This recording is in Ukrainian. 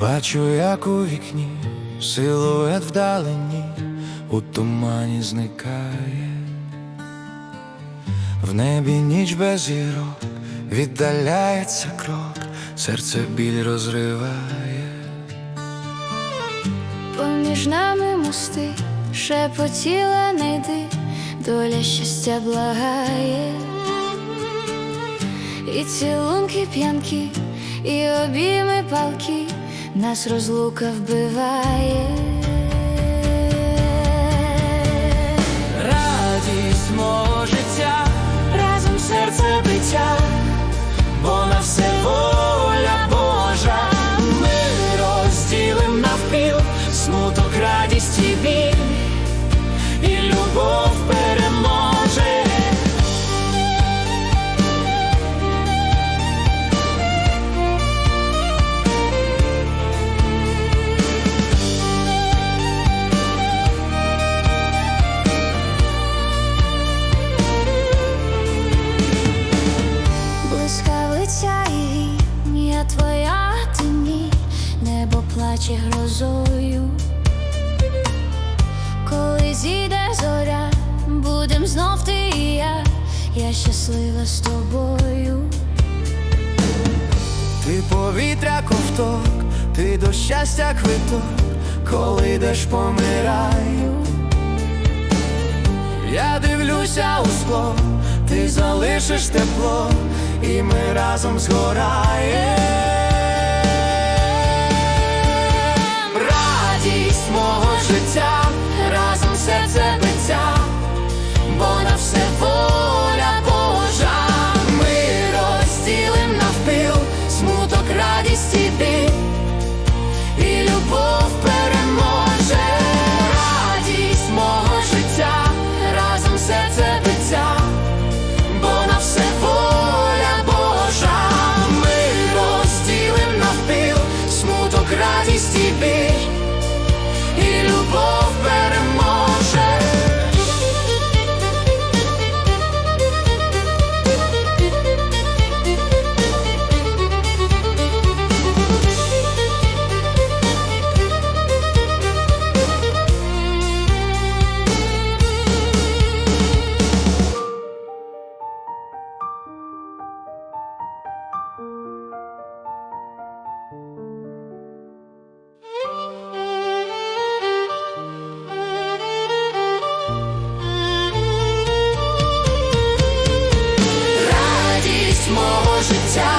Бачу, як у вікні силует вдалині у тумані зникає, в небі ніч без зірок, віддаляється крок, серце біль розриває. Поміж нами мости, шепотіла не йди, доля щастя благає, і цілунки п'янки, і обійми палки, нас розлука вбиває. Плаче грозою. Коли зійде зоря, будем знов ти і я, я щаслива з тобою. Ти повітря ковток, ти до щастя квиток, коли йдеш помираю. Я дивлюся у скло, ти залишиш тепло, і ми разом згораєм. baby. життя.